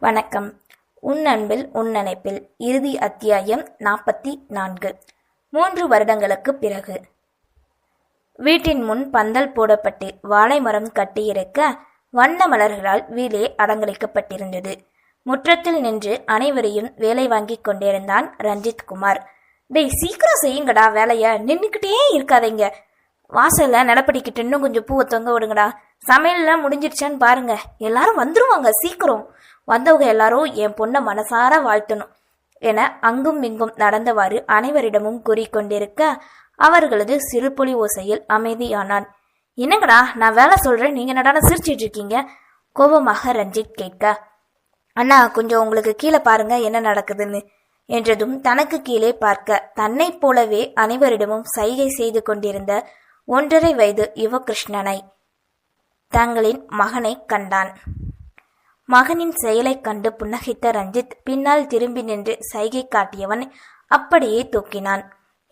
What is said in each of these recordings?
வணக்கம். உன் அன்பில் உன் நினைப்பில் இறுதி அத்தியாயம் நாற்பத்தி நான்கு. மூன்று வருடங்களுக்கு பிறகு. வீட்டின் முன் பந்தல் போடப்பட்டு வாழை மரம் கட்டியிருக்க வண்ண மலர்களால் வீடே அலங்கரிக்கப்பட்டிருந்தது. முற்றத்தில் நின்று அனைவரையும் வேலை வாங்கிக் கொண்டிருந்தான் ரஞ்சித் குமார். டேய் சீக்கிரம் செய்யுங்கடா வேலைய. நின்றுக்கிட்டே இருக்காதீங்க. வாசல்ல நடப்படிக்கிட்டு இன்னும் கொஞ்சம் பூவை தொங்க விடுங்கடா. சமையல்லாம் முடிஞ்சிருச்சான்னு பாருங்க. எல்லாரும் வந்துருவாங்க சீக்கிரம். வந்தவங்க எல்லாரும் என் பொண்ணை மனசார வாழ்த்தணும் என அங்கும் இங்கும் நடந்தவாறு அனைவரிடமும் கூறிக்கொண்டிருக்க அவர்களது சிறுபொலி ஓசையில் அமைதியானான். என்னங்கடா நான் வேலை சொல்றேன். நீங்க நடான சிரிச்சிட்டு இருக்கீங்க? கோபமாக ரஞ்சித் கேட்க. அண்ணா கொஞ்சம் உங்களுக்கு கீழே பாருங்க என்ன நடக்குதுன்னு. என்றதும் தனக்கு கீழே பார்க்க தன்னைப் போலவே அனைவரிடமும் சைகை செய்து கொண்டிருந்த ஒன்றரை வயது யுவகிருஷ்ணனை தங்களின் மகனை கண்டான். மகனின் செயலைக் கண்டு புன்னகைத்த ரஞ்சித் பின்னால் திரும்பி நின்று சைகை காட்டியவன் அப்படியே தூக்கினான்.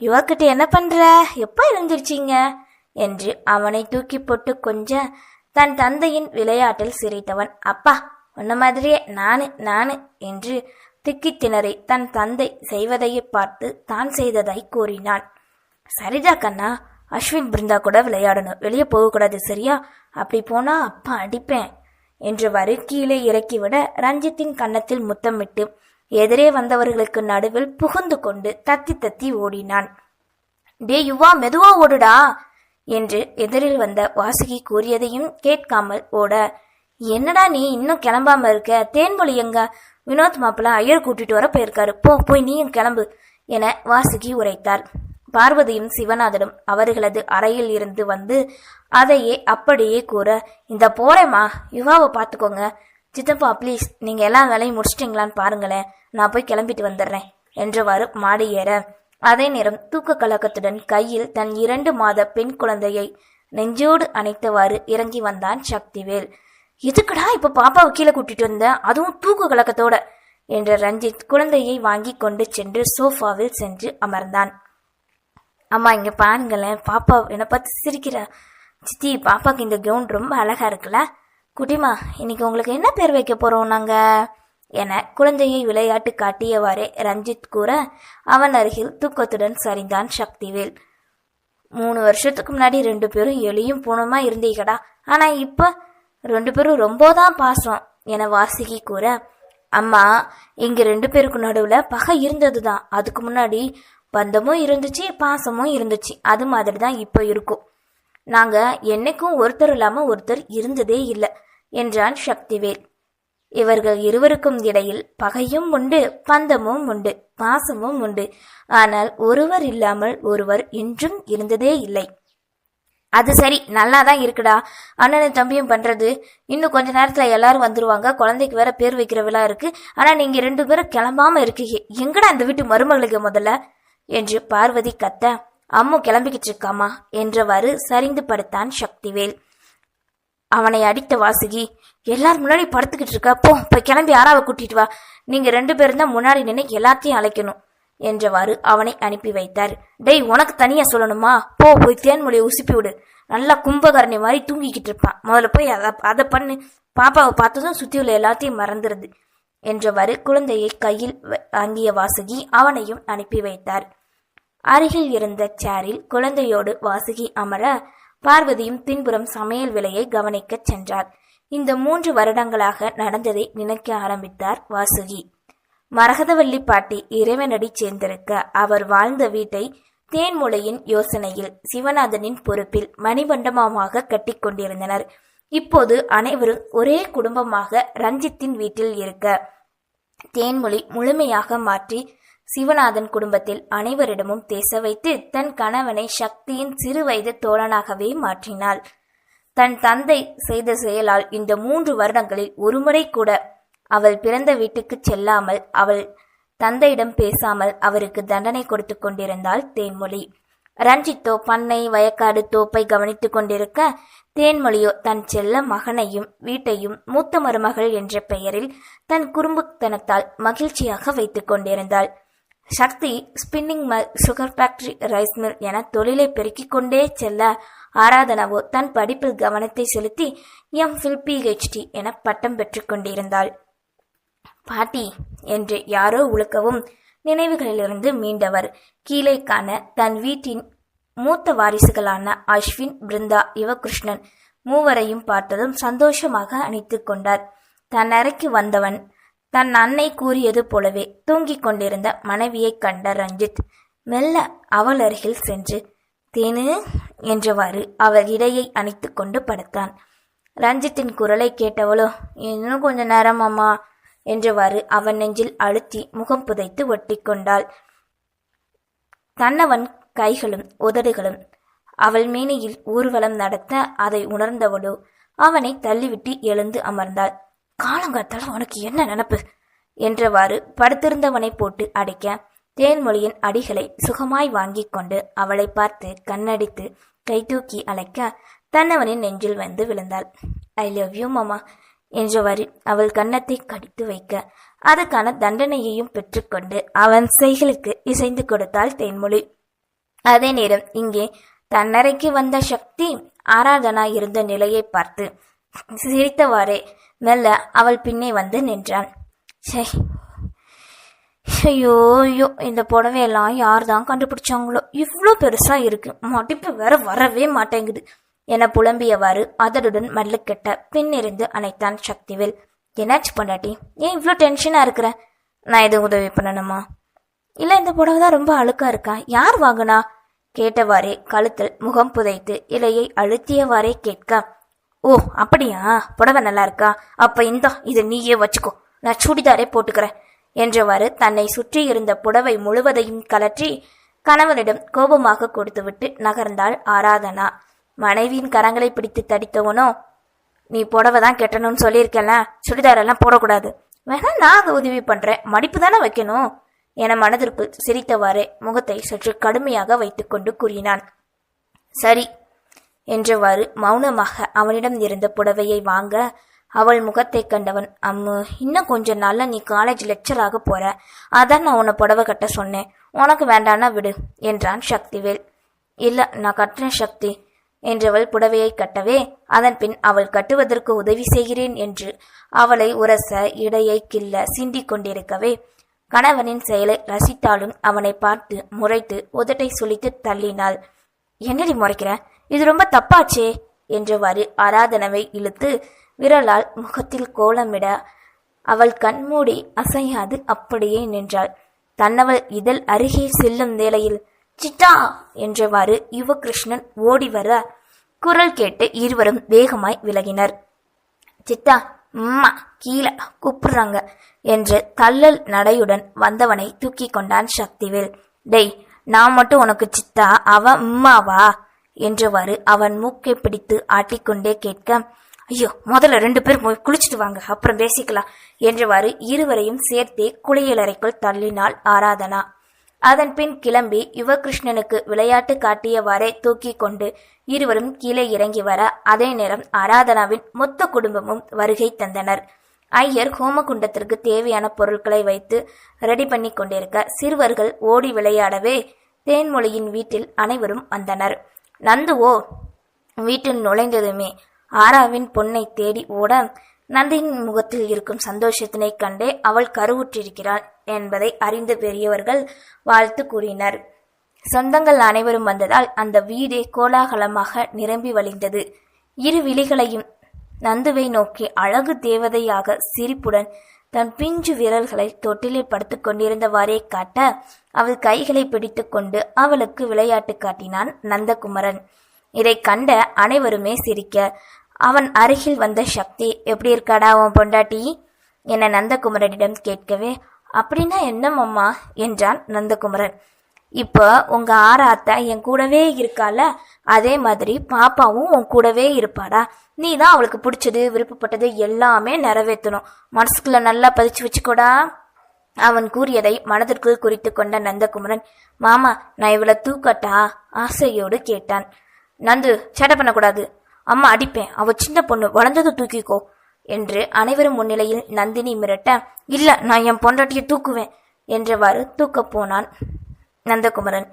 யுவர்கிட்ட என்ன பண்ற? எப்ப எழுந்திருச்சீங்க என்று அவனை தூக்கி போட்டு கொஞ்ச தன் தந்தையின் விளையாட்டில் சிரித்தவன். அப்பா உன்ன மாதிரியே நானு நானு என்று திக்கித் திணறி தன் தந்தை செய்வதையே பார்த்து தான் செய்ததை கூறினான். சரிதா கண்ணா அஸ்வின் பிருந்தா கூட விளையாடணும். வெளியே போகக்கூடாது சரியா? அப்படி போனா அப்பா அடிப்பேன். என்றவாறு கீழே இறக்கிவிட ரஞ்சித்தின் கன்னத்தில் முத்தமிட்டு எதிரே வந்தவர்களுக்கு நடுவில் புகுந்து கொண்டு தத்தி தத்தி ஓடினான். டே யுவா மெதுவா ஓடுடா! என்று எதிரில் வந்த வாசுகி கூறியதையும் கேட்காமல் ஓட. என்னடா நீ இன்னும் கிளம்பாம இருக்க? தேன்மொழி எங்க? வினோத் மாப்பிள்ள ஐயர் கூட்டிட்டு வர போயிருக்காரு. போ போய் நீயும் கிளம்பு என வாசுகி உரைத்தார் பார்வதியும் சிவநாதனும் அவர்களது அறையில் இருந்து வந்து அதையே அப்படியே கூற இந்த போறேம்மா யுவாவை பார்த்துக்கோங்க. சித்தப்பா ப்ளீஸ் நீங்க எல்லா வேலையும் முடிச்சிட்டீங்களான்னு பாருங்களேன். நான் போய் கிளம்பிட்டு வந்துடுறேன் என்றவாறு மாடி ஏற. அதே நேரம் தூக்க கலக்கத்துடன் கையில் தன் இரண்டு மாத பெண் குழந்தையை நெஞ்சோடு அணைத்தவாறு இறங்கி வந்தான் சக்திவேல். எதுக்குடா இப்ப பாப்பாவை கீழே கூட்டிட்டு வந்த? அதுவும் தூக்கு கலக்கத்தோட என்ற ரஞ்சித் குழந்தையை வாங்கி கொண்டு சென்று சோஃபாவில் சென்று அமர்ந்தான். அம்மா இங்க பாருங்களேன். பாப்பா என்னை பார்த்து சிரிக்கிறா. சித்தி பாப்பாக்கு இந்த கவுன் ரொம்ப அழகா இருக்குல்ல? குட்டிமா இன்னைக்கு உங்களுக்கு என்ன பேர் வைக்க போறோம் நாங்க? என குழந்தையை விளையாட்டு காட்டியவாறே ரஞ்சித் கூற அவன் அருகில் தூக்கத்துடன் சரிந்தான் சக்திவேல். மூணு வருஷத்துக்கு முன்னாடி ரெண்டு பேரும் எளியும் பூனமா இருந்தீங்கடா. ஆனா இப்ப ரெண்டு பேரும் ரொம்ப தான் பாசம் என வாசுகி கூற அம்மா இங்க ரெண்டு பேருக்கு நடுவுல பகை இருந்ததுதான். அதுக்கு முன்னாடி பந்தமும் இருந்துச்சு பாசமும் இருந்துச்சு. அது மாதிரி தான் இப்போ இருக்கும். நாங்க என்னைக்கும் ஒருத்தர் இல்லாம ஒருத்தர் இருந்ததே இல்லை என்றான் சக்திவேல். இவர்கள் இருவருக்கும் இடையில் பகையும் உண்டு பந்தமும் உண்டு பாசமும் உண்டு. ஆனால் ஒருவர் இல்லாமல் ஒருவர் என்றும் இருந்ததே இல்லை. அது சரி நல்லா தான் இருக்குடா. அண்ணனும் தம்பியும் பண்றது. இன்னும் கொஞ்ச நேரத்துல எல்லாரும் வந்துருவாங்க. குழந்தைக்கு வேற பேர் வைக்கிற விழா இருக்கு. ஆனா நீங்க ரெண்டு பேரும் கிளம்பாம இருக்கீங்க. எங்கடா அந்த வீட்டு மருமகளுக்கு முதல்ல? என்று பார்வதி கத்த அம்மு கிளம்பிக்கிட்டு இருக்காமா? என்றவாறு சரிந்து படுத்தான் சக்திவேல். அவனை அடித்த வாசுகி எல்லாரும் முன்னாடி படுத்துக்கிட்டு இருக்கா? போ போய் கிளம்பி யாராவை கூட்டிட்டு வா? நீங்க ரெண்டு பேரும் தான் முன்னாடி நின்று எல்லாத்தையும் அழைக்கணும் என்றவாறு அவனை அனுப்பி வைத்தார். டேய் உனக்கு தனியா சொல்லணுமா? போ போய் தேன்மொழியை உசுப்பி விடு. நல்லா கும்பகரணி மாதிரி தூங்கிக்கிட்டு இருப்பான் முதல்ல போய் அதை அதை பண்ணு. பாப்பாவை பார்த்ததும் சுத்தி உள்ள எல்லாத்தையும் மறந்துருது என்றவாறு குழந்தையை கையில் வ- வாங்கிய வாசுகி அவனையும் அனுப்பி வைத்தார். அருகில் இருந்த சேரில் குழந்தையோடு வாசுகி அமர பார்வதியும் பின்புறம் சமையல் விலையை கவனிக்கச் சென்றார். இந்த மூன்று வருடங்களாக நடந்ததை நினைக்க ஆரம்பித்தார் வாசுகி. மரகதவல்லி பாட்டி இறைவனடி சேர்ந்திருக்க அவர் வாழ்ந்த வீட்டை தேன்முளையின் யோசனையில் சிவநாதனின் பொறுப்பில் மணிமண்டபமாக கட்டிக்கொண்டிருந்தனர் இப்போது அனைவரும் ஒரே குடும்பமாக ரஞ்சித்தின் வீட்டில் இருக்க தேன்மொழி முழுமையாக மாற்றி சிவநாதன் குடும்பத்தில் அனைவரிடமும் பேச வைத்து தன் கணவனை சக்தியின் சிறுவயது தோழனாகவே மாற்றினாள். தன் தந்தை செய்த செயலால் இந்த மூன்று வருடங்களில் ஒருமுறை கூட அவள் பிறந்த வீட்டுக்கு செல்லாமல் அவள் தந்தையிடம் பேசாமல் அவருக்கு தண்டனை கொடுத்து கொண்டிருந்தாள் தேன்மொழி. ரஞ்சித்தோ பண்ணை வயக்காடு தோப்பை கவனித்துக் கொண்டிருக்க தேன்மொழியோ தன் செல்ல மகனையும் வீட்டையும் மூத்த மருமகள் என்ற பெயரில் தன் குறும்புத்தனத்தால் மகிழ்ச்சியாக வைத்துக் கொண்டிருந்தாள். Shakti spinning mill sugar factory rice mill என தொழிலை பெருக்கிக் கொண்டே செல்ல ஆராதனாவோ தன் படிப்பில் கவனத்தை செலுத்தி எம் ஃபில் பிஹெச்டி என பட்டம் பெற்றுக் கொண்டிருந்தாள். பாட்டி என்று யாரோ உழுக்கவும் நினைவுகளிலிருந்து மீண்டவர். கீழே காண தன் வீட்டின் மூத்த வாரிசுகளான அஸ்வின் பிருந்தா யுவகிருஷ்ணன் மூவரையும் பார்த்ததும் சந்தோஷமாக அணைத்துக் கொண்டார். தன் அறைக்கு வந்தவன் தன் அன்னை கூறியது போலவே தூங்கிக் கொண்டிருந்த மனைவியைக் கண்ட ரஞ்சித் மெல்ல அவள் அருகில் சென்று தேனு என்றவாறு அவள் இடையை அணைத்து கொண்டு படுத்தான். ரஞ்சித்தின் குரலை கேட்டவளோ இன்னும் கொஞ்ச நேரம் அம்மா என்றவாறு அவன் நெஞ்சில் அழுத்தி முகம் புதைத்து ஒட்டி கொண்டாள். தன்னவன் கைகளும் உதடுகளும் அவள் மேனியில் ஊர்வலம் நடத்த அதை உணர்ந்தவளோ அவனை தள்ளிவிட்டு எழுந்து அமர்ந்தாள். காலங்காத்தால உனக்கு என்ன நினப்பு? என்றவாறு படுத்திருந்தவனை போட்டு அடைக்க தேன்மொழியின் அடிகளை சுகமாய் வாங்கிக் கொண்டு அவளை பார்த்து கண்ணடித்து கை தூக்கி அழைக்க தன்னவனின் நெஞ்சில் வந்து விழுந்தாள். ஐ லவ் யூ மாமா என்றவாறு அவள் கன்னத்தை கடித்து வைக்க அதுக்கான தண்டனையையும் பெற்றுக்கொண்டு அவன் செய்களுக்கு இசைந்து கொடுத்தாள் தேன்மொழி. அதே நேரம் இங்கே தன்னறைக்கு வந்த சக்தி ஆராதனா இருந்த நிலையை பார்த்து சிரித்தவாறே மெல்ல அவள் பின்னே வந்து நின்றான் சே ஐயோ ஐயோ இந்த புடவையெல்லாம் யார் தான் கண்டுபிடிச்சாங்களோ. இவ்வளோ பெருசாக இருக்கு. மடிப்பு வேற வரவே மாட்டேங்குது. என புலம்பியவாறு அதனுடன் மல்லுக்கெட்ட பின்னிருந்து அணைத்தான் சக்திவேல். என்னாச்சு பொண்டாட்டி? ஏன் இவ்வளோ டென்ஷனாக இருக்கிற? நான் எதுவும் உதவி பண்ணணுமா? இல்லை இந்த புடவை தான் ரொம்ப அழுக்கா இருக்கா? யார் வாங்கினா? கேட்டவாறே கழுத்தில் முகம் புதைத்து இலையை அழுத்தியவாறே கேட்க ஓ அப்படியா? புடவை நல்லா இருக்கா? அப்ப இந்தா இதை நீயே வச்சுக்கோ. நான் சுடிதாரே போட்டுக்கிறேன் என்றவாறு தன்னை சுற்றி இருந்த புடவை முழுவதையும் கலற்றி கணவனிடம் கோபமாக கொடுத்துவிட்டு நகர்ந்தாள் ஆராதனா. மனைவியின் கரங்களை பிடித்து தடித்தவனோ நீ புடவை தான் கெட்டணும்னு சொல்லியிருக்கல சுடிதாரெல்லாம் போடக்கூடாது. வேணா நான் அதை உதவி பண்றேன். மடிப்பு தானே வைக்கணும்? என மனதிற்குள் சிரித்தவாறே முகத்தை சற்று கடுமையாக வைத்துக்கொண்டு கூறினான். சரி என்றவாறு மௌனமாக அவனிடம் இருந்த புடவையை வாங்க அவள் முகத்தை கண்டவன் அம்மு இன்னும் கொஞ்ச நாள்ல நீ காலேஜ் லெக்சராக போற. அதான் நான் உன்னை புடவை கட்ட சொன்னேன். உனக்கு வேண்டானா விடு என்றான் சக்திவேல். இல்ல நான் கட்டுறேன் சக்தி என்றவள் புடவையை கட்டவே அதன் பின் அவள் கட்டுவதற்கு உதவி செய்கிறேன் என்று அவளை உரச இடையை கிள்ள சிந்தி கொண்டிருக்கவே கணவனின் செயலை ரசித்தாலும் அவனை பார்த்து முறைத்து உதட்டை சுழித்து தள்ளினாள். என்னடி முறைக்கிற? இது ரொம்ப தப்பாச்சே என்றவாறு ஆராதனவை இழுத்து விரலால் முகத்தில் கோலமிட அவள் கண்மூடி அசையாது. அப்படியே நின்றாள். தன்னவள் இதழ் அருகே செல்லும் வேளையில் சிட்டா! என்றவாறு யுவகிருஷ்ணன் ஓடி வர குரல் கேட்டு இருவரும் வேகமாய் விலகினர். சித்தா அம்மா கீழே கூப்பிடுறாங்க என்று தள்ளல் நடையுடன் வந்தவனை தூக்கி கொண்டான் சக்திவேல். டேய் நான் மட்டும் உனக்கு சித்தா அவ உம்மாவா என்றவாறு அவன் மூக்கை பிடித்து ஆட்டிக்கொண்டே கேட்க ஐயோ முதல்ல ரெண்டு பேரும் போய் குளிச்சுட்டு வாங்க அப்புறம் பேசிக்கலாம் என்றவாறு இருவரையும் சேர்த்தே குளியலறைக்குள் தள்ளினாள் ஆராதனா. அதன் பின் கிளம்பி யுவகிருஷ்ணனுக்கு விளையாட்டு காட்டியவாறே தூக்கி கொண்டு இருவரும் கீழே இறங்கி வர அதே நேரம் ஆராதனாவின் மொத்த குடும்பமும் வருகை தந்தனர். ஐயர் ஹோமகுண்டத்திற்கு தேவையான பொருட்களை வைத்து ரெடி பண்ணி கொண்டிருக்க சிறுவர்கள் ஓடி விளையாடவே தேன்மொழியின் வீட்டில் அனைவரும் வந்தனர். நந்துவோ வீட்டில் நுழைந்ததுமே. ஆராவின் பொண்ணை தேடி ஓட நந்தியின் முகத்தில் இருக்கும் சந்தோஷத்தினை கண்டே அவள் கருவுற்றிருக்கிறாள் என்பதை அறிந்த பெரியவர்கள் வாழ்த்து கூறினர். சொந்தங்கள் அனைவரும் வந்ததால் அந்த வீடே கோலாகலமாக நிரம்பி வழிந்தது. இரு விழிகளையும் நந்துவை நோக்கி அழகு தேவதையாக சிரிப்புடன் தன் பிஞ்சு விரல்களை தொட்டிலில் படுத்துக் கொண்டிருந்தவாறே காட்ட அவள் கைகளை பிடித்துக்கொண்டு அவளுக்கு விளையாட்டு காட்டினான் நந்தகுமரன். இதை கண்ட அனைவருமே சிரிக்க அவன் அருகில் வந்த சக்தி எப்படி இருக்காடா உன் பொண்டாட்டி? என நந்தகுமரனிடம் கேட்கவே அப்படின்னா என்னம்மா என்றான் நந்தகுமரன். இப்போ உங்க ஆராத்த என் கூடவே இருக்கால அதே மாதிரி பாப்பாவும் உன் கூடவே இருப்பாடா? நீ தான் அவளுக்கு பிடிச்சது விருப்பப்பட்டது எல்லாமே நிறைவேற்றணும். மனசுக்குள்ள நல்லா பதிச்சு வச்சுக்கோடா. அவன் கூறியதை மனதிற்குள் குறித்து கொண்ட நந்தகுமரன் மாமா நான் இவளை தூக்கட்டா? ஆசையோடு கேட்டான். நந்து சேட்டை பண்ணக்கூடாது. அம்மா அடிப்பேன். அவ சின்ன பொண்ணு. வளர்ந்தது தூக்கிக்கோ என்று அனைவரும் முன்னிலையில் நந்தினி மிரட்ட இல்ல நான் என் பொண்டாட்டியை தூக்குவேன் என்றவாறு தூக்கப் போனான் நந்தகுமரன்.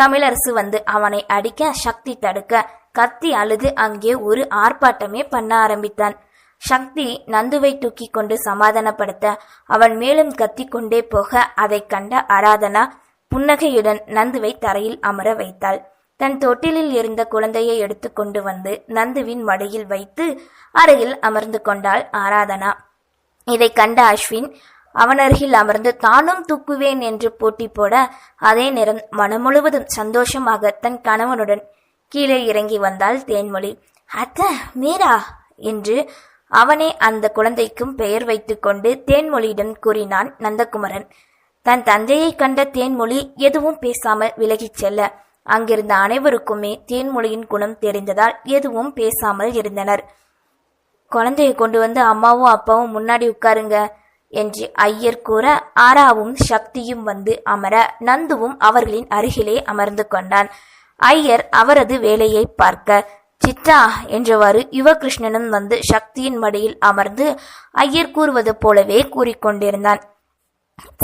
தமிழரசு வந்து அவனை அடிக்க சக்தி தடுக்க கத்தி அழுது அங்கே ஒரு ஆர்ப்பாட்டமே பண்ண ஆரம்பித்தான். சக்தி நந்துவை தூக்கி கொண்டு சமாதானப்படுத்த அவன் மேலும் கத்திக்கொண்டே போக அதைக் கண்ட ஆராதனா புன்னகையுடன் நந்துவை தரையில் அமர வைத்தாள். தன் தொட்டிலில் இருந்த குழந்தையை எடுத்துக்கொண்டு வந்து நந்துவின் மடியில் வைத்து அருகில் அமர்ந்து கொண்டாள் ஆராதனா. இதை கண்ட அஸ்வின் அவனருகில் அமர்ந்து தானும் தூக்குவேன் என்று போட்டி போட அதே நேரம் மனம் முழுவதும் சந்தோஷமாக தன் கணவனுடன் கீழே இறங்கி வந்தாள் தேன்மொழி. அத்த மீரா என்று அவனே அந்த குழந்தைக்கும் பெயர் வைத்துக்கொண்டு தேன்மொழியிடம் கூறினான் நந்தகுமரன். தன் தந்தையை கண்ட தேன்மொழி எதுவும் பேசாமல் விலகிச் செல்ல. அங்கிருந்த அனைவருக்குமே தேன்மொழியின் குணம் தெரிந்ததால் எதுவும் பேசாமல் இருந்தனர். குழந்தையை கொண்டு வந்து அம்மாவும் அப்பாவும் முன்னாடி உட்காருங்க என்று ஐயர் கூற ஆராவும் சக்தியும் வந்து அமர நந்துவும் அவர்களின் அருகிலே அமர்ந்து கொண்டான். ஐயர் அவரது வேலையை பார்க்க சித்தா என்றவாறு யுவகிருஷ்ணனும் வந்து சக்தியின் மடியில் அமர்ந்து ஐயர் கூறுவது போலவே கூறிக்கொண்டிருந்தான்.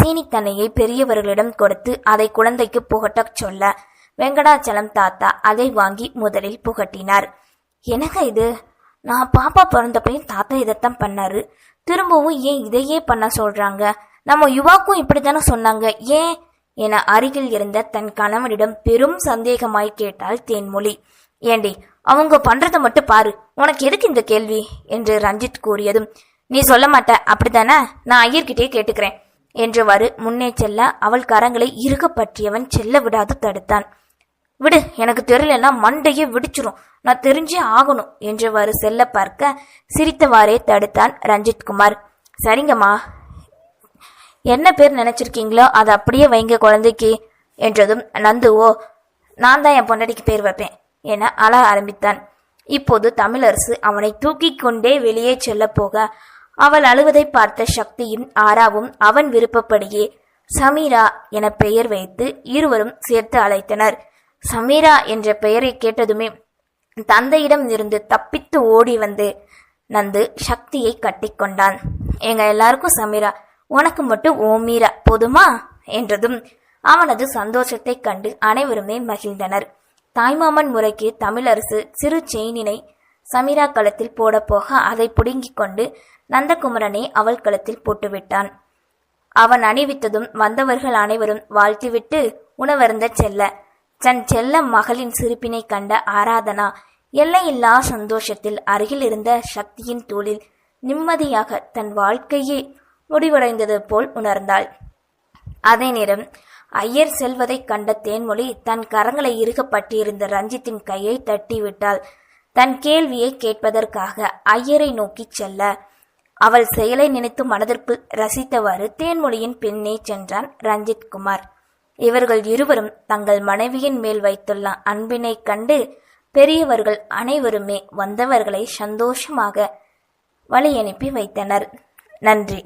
சீனித்தனையை பெரியவர்களிடம் கொடுத்து அதை குழந்தைக்கு புகட்டச் சொல்ல வெங்கடாச்சலம் தாத்தா அதை வாங்கி முதலில் புகட்டினார். எனக்கு இது? நான் பாப்பா பிறந்தப்பையும் தாத்தா இதைத்தான் பண்ணாரு. திரும்பவும் ஏன் இதையே பண்ண சொல்றாங்க? நம்ம யுவாக்கும் இப்படித்தானே சொன்னாங்க. ஏன்? என அருகில் இருந்த தன் கணவனிடம் பெரும் சந்தேகமாய் கேட்டாள் தேன்மொழி. ஏண்டி அவங்க பண்றதை மட்டும் பாரு. உனக்கு எதுக்கு இந்த கேள்வி? என்று ரஞ்சித் கூறியதும் நீ சொல்ல மாட்ட. அப்படித்தானே? நான் ஐயர்கிட்டயே கேட்டுக்கிறேன். என்றவாறு முன்னே செல்ல அவள் கரங்களை இறுக பற்றியவன் செல்ல விடாது தடுத்தான். விடு எனக்கு தெரியலன்னா மண்டையே விடிச்சிரும். நான் தெரிஞ்சே ஆகணும் என்றவாறு செல்ல பார்க்க சிரித்தவாறே தடுத்தான் ரஞ்சித் குமார் சரிங்கம்மா. என்ன பேர் நினைச்சிருக்கீங்களோ அதை அப்படியே வைங்க குழந்தைக்கு என்றதும் நந்துவோ நான் தான் என் பொண்டாட்டிக்கு பேர் வைப்பேன். என அழ ஆரம்பித்தான். இப்போது தமிழரசு அவனை தூக்கி கொண்டே வெளியே செல்ல போக அவள் அழுவதை பார்த்த சக்தியும் ஆராவும் அவன் விருப்பப்படியே சமீரா என பெயர் வைத்து இருவரும் சேர்த்து அழைத்தனர். சமீரா என்ற பெயரை கேட்டதுமே தந்தையிடம் இருந்து தப்பித்து ஓடி வந்து நந்து சக்தியை கட்டிக்கொண்டான் எங்க எல்லாருக்கும் சமீரா உனக்கு மட்டும் ஓமீரா போதுமா? என்றதும் அவனது சந்தோஷத்தைக் கண்டு அனைவருமே மகிழ்ந்தனர். தாய்மாமன் முறைக்கு தமிழரசு சிறு செயினினை சமீரா களத்தில் போடப்போக அதை புடுங்கிக் கொண்டு நந்தகுமரனை அவள் களத்தில் போட்டுவிட்டான். அவன் அணிவித்ததும் வந்தவர்கள் அனைவரும் வாழ்த்திவிட்டு உணவருந்த செல்ல. தன் செல்ல மகளின் சிரிப்பினை கண்ட ஆராதனா எல்லையில்லா சந்தோஷத்தில் அருகில் இருந்த சக்தியின் தூளில் நிம்மதியாக தன் வாழ்க்கையே முடிவடைந்தது போல் உணர்ந்தாள். அதே நேரம் ஐயர் செல்வதைக் கண்ட தேன்மொழி தன் கரங்களை இறுகப்பட்டிருந்த ரஞ்சித்தின் கையை தட்டிவிட்டாள். தன் கேள்வியை கேட்பதற்காக ஐயரை நோக்கிச் செல்ல. அவள் செயலை நினைத்து மனதிற்குள் ரசித்தவாறு தேன்மொழியின் பின்னே சென்றான் ரஞ்சித் குமார் இவர்கள் இருவரும் தங்கள் மனைவியின் மேல் வைத்துள்ள அன்பினைக் கண்டு பெரியவர்கள் அனைவருமே வந்தவர்களை சந்தோஷமாக வழியனுப்பி வைத்தனர். நன்றி.